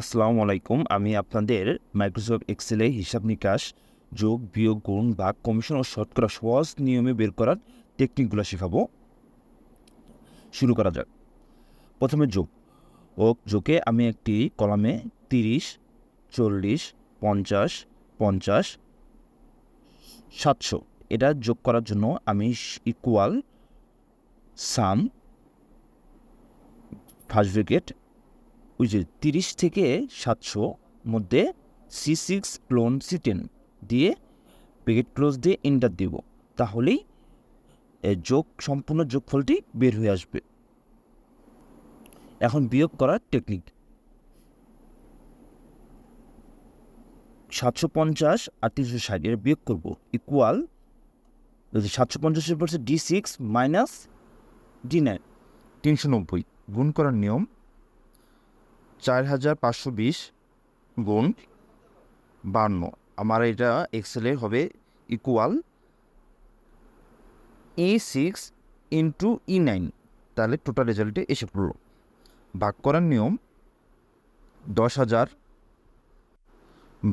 আসসালামু আলাইকুম, আমি আপনাদের মাইক্রোসফট এক্সেলে হিসাব নিকাশ, যোগ, বিয়োগ, গুণ বা কমিশন ও শতকরা সহজ নিয়মে বের করার টেকনিকগুলো শেখাবো। শুরু করা যাক। প্রথমে যোগ। ও যোগে আমি একটি কলামে তিরিশ, চল্লিশ, পঞ্চাশ পঞ্চাশ, সাতশো। এটা যোগ করার জন্য আমি ইকুয়াল সাম ফার্স্ট ব্রেকেট ওই যে তিরিশ থেকে সাতশো মধ্যে C six colon C ten দিয়ে ব্রেকেট ক্লোজ দিয়ে ইন্টার দেব। তাহলেই যোগ, সম্পূর্ণ যোগফলটি বের হয়ে আসবে। এখন বিয়োগ করার টেকনিক সাতশো পঞ্চাশ আর তিনশো ষাট এর বিয়োগ করব ইকুয়াল সাতশো পঞ্চাশের পড়ছে D six minus D nine তিনশো নব্বই। গুণ করার নিয়ম চার হাজার পাঁচশো বিশ গুণ বান্ন। আমার এটা এক্সেলে হবে equal E six into E nine তাহলে টোটাল রেজাল্টে এসে পড়ল। ভাগ করার নিয়ম দশ হাজার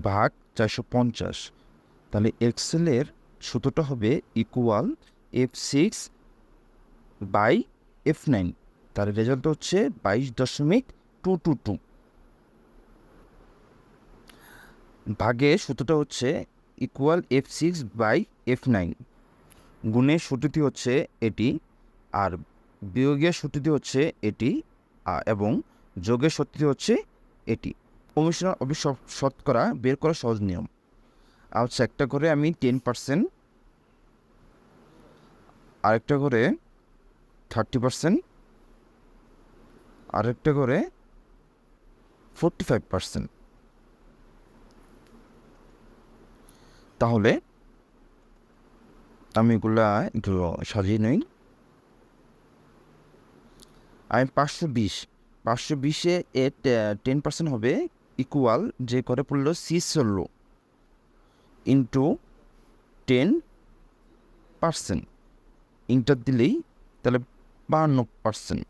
ভাগ চারশো পঞ্চাশ। তাহলে এক্সেলের সূত্রটা হবে equal F six by F nine তার রেজাল্ট হচ্ছে বাইশ দশমিক টু টু টু ভাগে সূত্রটা হচ্ছে equal F six by F nine গুণের সূত্রটি হচ্ছে এটি, আর বিয়োগের সূত্রটি হচ্ছে এটি এবং যোগের সূত্রটি হচ্ছে এটি। কমিশনার অফিস শতকরা বের করা সহজ নিয়ম। আর হচ্ছে একটা করে আমি টেন পার্সেন্ট আরেকটা করে থার্টি পার্সেন্ট আরেকটা করে ফোরটি ফাইভ পার্সেন্ট তাহলে, আমি এগুলা একটু সাজিয়ে নিই। আমি পাঁচশো বিশ, পাঁচশো বিশে এ টেন পার্সেন্ট হবে ইকুয়াল যে করে পড়ল সি ষোলো ইন্টু টেন পার্সেন্ট ইন্টার দিলেই তাহলে বান্ন পার্সেন্ট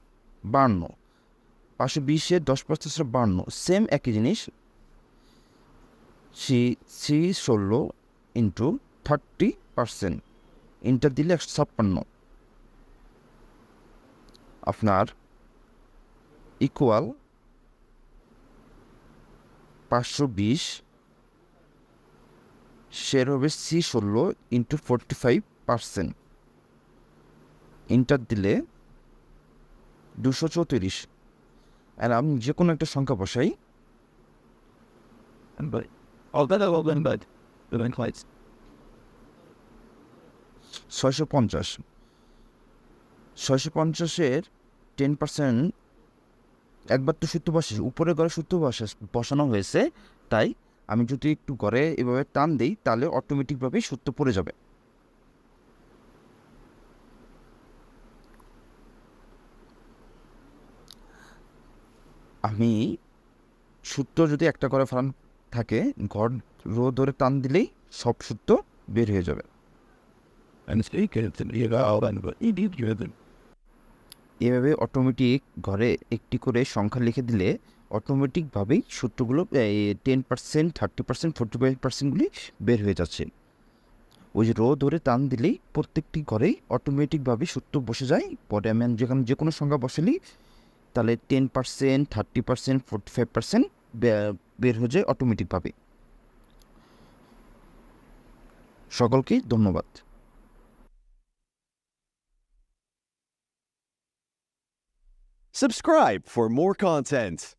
বান্ন পাঁচশো বিশে দশ পার্সেন্ট বান্ন সেম একই জিনিস, সি সি ষোলো ইন্টু থার্টি পার্সেন্ট ইন্টার দিলে একশো ছাপ্পান্ন। আপনার ইকুয়াল পাঁচশো বিশ শেয়ার হবে সি ষোলো into forty five percent enter দিলে দুশো চৌত্রিশ। আর আমি যে কোনো একটা সংখ্যা বসাই। ছয়শো পঞ্চাশ। ছয়শো পঞ্চাশের টেন পার্সেন্ট একবার তো সূত্র বসে উপরে ঘরে সূত্র বসে বসানো হয়েছে তাই আমি যদি একটু ঘরে এভাবে টান দিই তাহলে অটোমেটিকভাবেই সূত্র পড়ে যাবে। আমি সূত্র যদি একটা করে ফেলান থাকে ঘর রো ধরে টান দিলেই সব সূত্র বের হয়ে যাবে। এভাবে অটোমেটিক ঘরে একটি করে সংখ্যা লিখে দিলে অটোমেটিকভাবেই সূত্রগুলো ten percent thirty percent forty five পার্সেন্টগুলি বের হয়ে যাচ্ছে। ওই যে রো ধরে টান দিলেই প্রত্যেকটি ঘরেই অটোমেটিকভাবে সূত্র বসে যায়। পরে আমি যেখানে যে কোনো সংখ্যা বসালেই তাহলে ten percent thirty percent forty five percent বের হয়ে যায় অটোমেটিকভাবে সকলকে ধন্যবাদ Subscribe for more content.